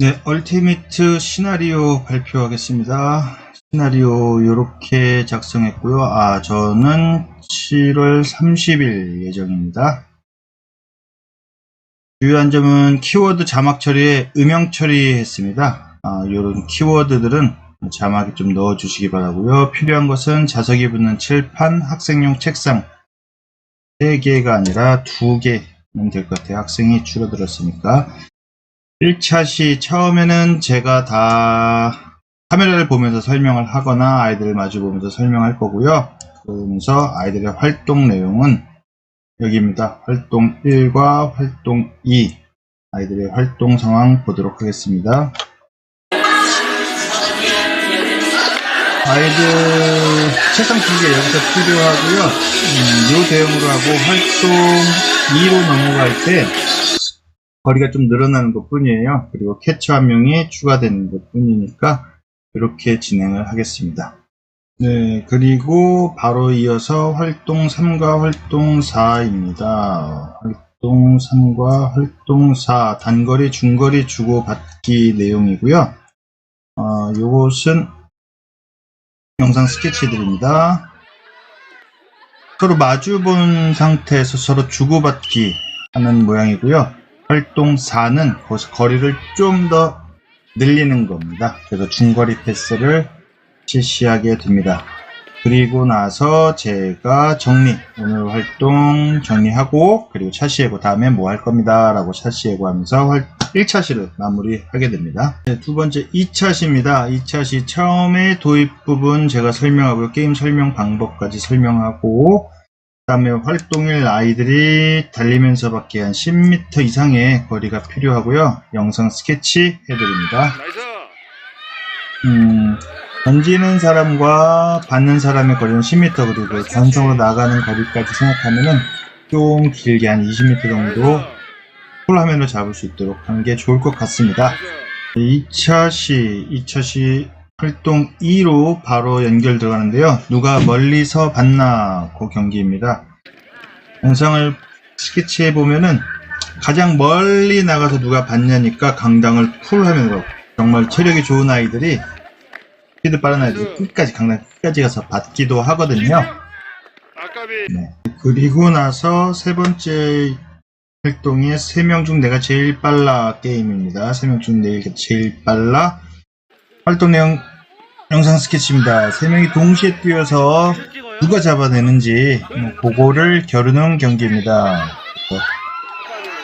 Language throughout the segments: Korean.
네, 얼티미트 시나리오 발표하겠습니다. 시나리오 이렇게 작성했고요. 아, 저는 7월 30일 예정입니다. 주요한 점은 키워드 자막 처리에 음영 처리했습니다. 아, 이런 키워드들은 자막에 좀 넣어주시기 바라고요. 필요한 것은 자석이 붙는 칠판, 학생용 책상 3개가 아니라 2개면 될 것 같아요. 학생이 줄어들었으니까. 1차 시 처음에는 제가 다 카메라를 보면서 설명을 하거나 아이들을 마주 보면서 설명할 거고요. 그러면서 아이들의 활동 내용은 여기입니다. 활동 1과 활동 2 아이들의 활동 상황 보도록 하겠습니다. 아이들 책상 두개 여기서 필요하고요. 음, 요 대형으로 하고 활동 2로 넘어갈 때 거리가 좀 늘어나는 것 뿐이에요. 그리고 캐쳐 한 명이 추가되는 것 뿐이니까 이렇게 진행을 하겠습니다. 네, 그리고 바로 이어서 활동 3과 활동 4입니다. 활동 3과 활동 4 단거리, 중거리 주고받기 내용이고요. 어, 요것은 영상 스케치들입니다. 서로 마주 본 상태에서 서로 주고받기 하는 모양이고요. 활동 4는 거기서 거리를 좀 더 늘리는 겁니다. 그래서 중거리 패스를 실시하게 됩니다. 그리고 나서 제가 정리, 오늘 활동 정리하고, 그리고 차시 예고 다음에 뭐 할 겁니다. 라고 차시 예고하면서 1차 시를 마무리하게 됩니다. 네, 두 번째 2차 시입니다. 2차 시 처음에 도입 부분 제가 설명하고요. 게임 설명 방법까지 설명하고, 그 다음에 활동일 아이들이 달리면서 밖에 한 10m 이상의 거리가 필요하고요. 영상 스케치 해드립니다. 음, 던지는 사람과 받는 사람의 거리는 10m 그리고 전성으로 나가는 거리까지 생각하면은 좀 길게 한 20m 정도 풀화면으로 잡을 수 있도록 하는 게 좋을 것 같습니다. 2차 시, 2차 시 활동 2로 바로 연결 들어가는데요. 누가 멀리서 봤나 그 경기입니다. 영상을 스케치해 보면은 가장 멀리 나가서 누가 봤냐니까 강당을 풀 화면으로 정말 체력이 좋은 아이들이 스피드 빠른 아이들이 끝까지 강당 끝까지 가서 받기도 하거든요. 네. 그리고 나서 세 번째 활동이 3명 중 내가 제일 빨라 게임입니다. 3명 중 내가 제일 빨라 활동 내용 영상 스케치입니다. 3명이 동시에 뛰어서 누가 잡아내는지 뭐 그거를 겨루는 경기입니다.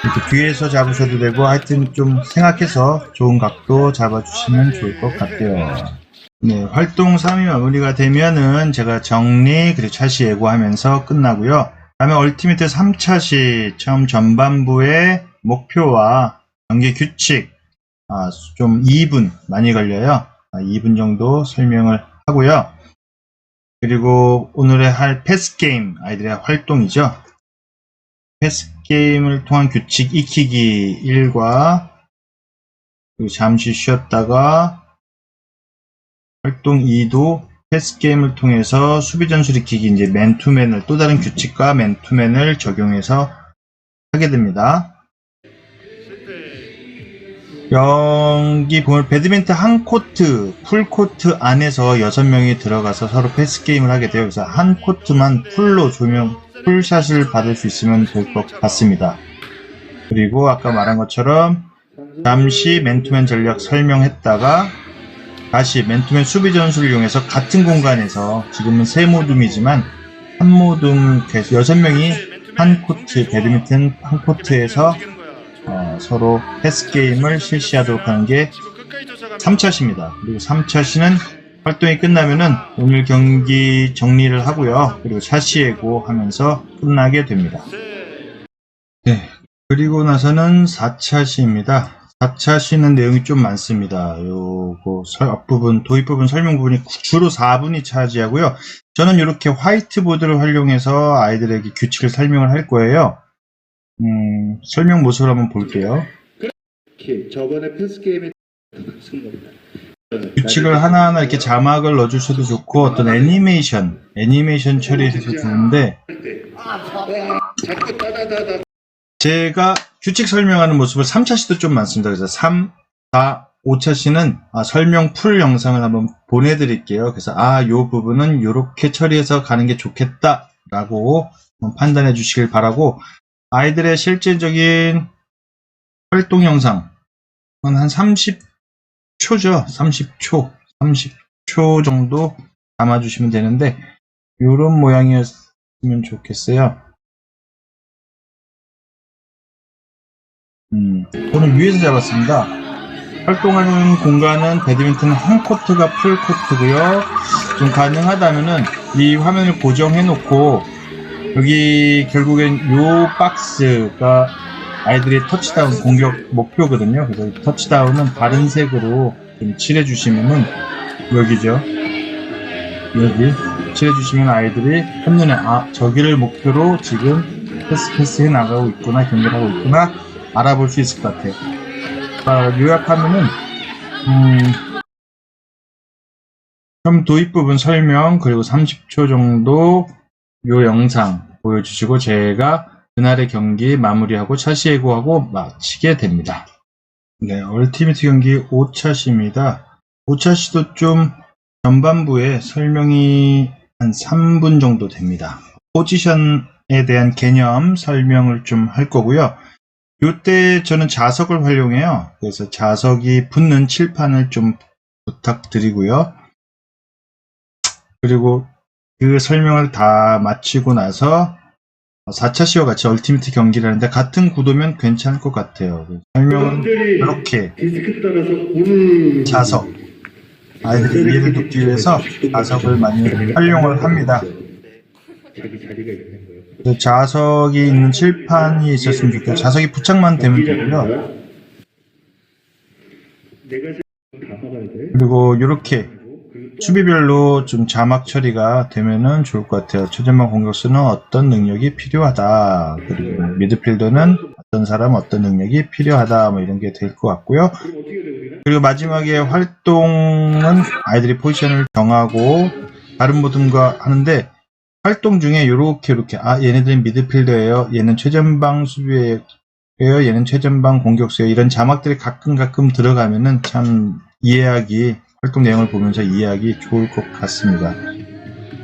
이렇게 뒤에서 잡으셔도 되고 하여튼 좀 생각해서 좋은 각도 잡아주시면 좋을 것 같아요. 네, 활동 3이 마무리가 되면은 제가 정리 그리고 차시 예고하면서 끝나고요. 다음에 얼티미트 3차시 처음 전반부의 목표와 경기 규칙 아, 좀 2분 많이 걸려요. 아, 2분 정도 설명을 하고요. 그리고 오늘의 할 패스 게임 아이들의 활동이죠. 패스 게임을 통한 규칙 익히기 1과 그리고 잠시 쉬었다가 활동 2도 패스 게임을 통해서 수비 전술 익히기 이제 맨투맨을 또 다른 규칙과 맨투맨을 적용해서 하게 됩니다. 여기 보면 배드민턴 한 코트, 풀 코트 안에서 6명이 들어가서 서로 패스 게임을 하게 돼요. 그래서 한 코트만 풀로 조명, 풀샷을 받을 수 있으면 될 것 같습니다. 그리고 아까 말한 것처럼 잠시 맨투맨 전략 설명했다가 다시 맨투맨 수비 전술을 이용해서 같은 공간에서 지금은 세 모둠이지만 한 모둠 계속 여섯 명이 한 코트 배드민턴 한 코트에서 어, 서로 패스 게임을 실시하도록 하는 게 3차시입니다. 그리고 3차시는 활동이 끝나면은 오늘 경기 정리를 하고요. 그리고 차시 예고 하면서 끝나게 됩니다. 네. 그리고 나서는 4차시입니다. 4차시는 내용이 좀 많습니다. 요거 설- 앞부분, 도입 부분, 설명 부분이 주로 4분이 차지하고요. 저는 이렇게 화이트보드를 활용해서 아이들에게 규칙을 설명을 할 거예요. 음, 설명 모습을 한번 볼게요. 키, 저번에 패스 게임에. 규칙을 하나하나 이렇게 자막을 넣어주셔도 좋고 어떤 애니메이션, 애니메이션 처리해서 자꾸 따다다다 제가 규칙 설명하는 모습을 3차 시도 좀 많습니다. 그래서 3, 자, 5차 시는 아, 설명 풀 영상을 한번 보내드릴게요. 그래서 아, 요 부분은 요렇게 처리해서 가는 게 좋겠다라고 판단해 주시길 바라고 아이들의 실제적인 활동 영상은 한 30초죠. 30초, 30초 정도 담아 주시면 되는데 요런 모양이었으면 좋겠어요. 음, 저는 위에서 잡았습니다. 활동하는 공간은 배드민턴 한 코트가 풀 코트고요. 좀 가능하다면은 이 화면을 고정해 놓고 여기 결국엔 요 박스가 아이들의 터치다운 공격 목표거든요. 그래서 이 터치다운은 다른 색으로 좀 칠해주시면은 여기죠. 여기 칠해주시면 아이들이 한눈에 아 저기를 목표로 지금 패스 패스해 나가고 있구나 경기를 하고 있구나 알아볼 수 있을 것 같아요. 아, 요약하면은 음, 처음 도입 부분 설명 그리고 30초 정도 요 영상 보여주시고 제가 그날의 경기 마무리하고 차시 예고하고 마치게 됩니다. 네, 얼티미트 경기 5차시입니다. 5차시도 좀 전반부에 설명이 한 3분 정도 됩니다. 포지션에 대한 개념 설명을 좀 할 거고요. 요때 저는 자석을 활용해요. 그래서 자석이 붙는 칠판을 좀 부탁드리고요. 그리고 그 설명을 다 마치고 나서 4차 시와 같이 얼티미트 경기를 하는데 같은 구도면 괜찮을 것 같아요. 설명은 이렇게 자석 아이들이 이해를 돕기 위해서 자석을 많이 활용을 합니다. 자석이 있는 칠판이 있었으면 좋겠고 자석이 부착만 되면 되고요. 돼. 그리고 이렇게 수비별로 좀 자막 처리가 되면은 좋을 것 같아요. 최전방 공격수는 어떤 능력이 필요하다. 그리고 미드필더는 어떤 사람 어떤 능력이 필요하다. 뭐 이런 게 될 것 같고요. 그리고 마지막에 활동은 아이들이 포지션을 정하고 다른 모든가 하는데 활동 중에 요렇게 이렇게 아 얘네들은 미드필더예요. 얘는 최전방 수비예요. 얘는 최전방 공격수예요. 이런 자막들이 가끔 가끔 들어가면은 참 이해하기 활동 내용을 보면서 이해하기 좋을 것 같습니다.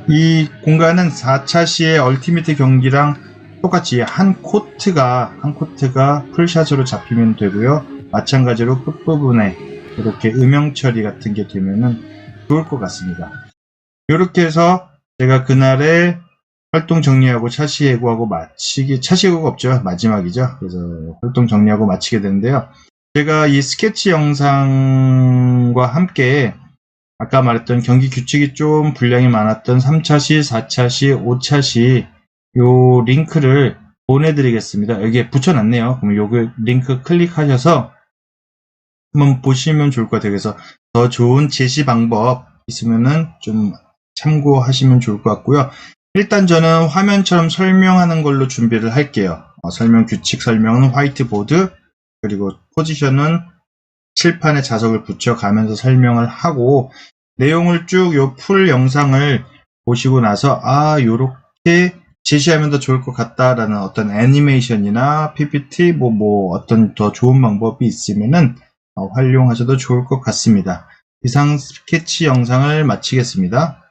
이 공간은 4차 시의 얼티미트 경기랑 똑같이 한 코트가 한 코트가 풀샷으로 잡히면 되고요. 마찬가지로 끝부분에 이렇게 음영 처리 같은 게 되면은 좋을 것 같습니다. 이렇게 해서 제가 그날에 활동 정리하고 차시 예고하고 마치기, 차시 예고가 없죠. 마지막이죠. 그래서 활동 정리하고 마치게 되는데요. 제가 이 스케치 영상과 함께 아까 말했던 경기 규칙이 좀 분량이 많았던 3차시, 4차시, 5차시 요 링크를 보내드리겠습니다. 여기에 붙여놨네요. 그럼 요거 링크 클릭하셔서 한번 보시면 좋을 것 같아요. 그래서 더 좋은 제시 방법 있으면은 좀 참고하시면 좋을 것 같고요. 일단 저는 화면처럼 설명하는 걸로 준비를 할게요. 어, 설명 규칙 설명은 화이트보드 그리고 포지션은 칠판에 자석을 붙여가면서 설명을 하고 내용을 쭉 요 풀 영상을 보시고 나서 아 요렇게 제시하면 더 좋을 것 같다라는 어떤 애니메이션이나 PPT 뭐뭐 어떤 더 좋은 방법이 있으면은 어, 활용하셔도 좋을 것 같습니다. 이상 스케치 영상을 마치겠습니다.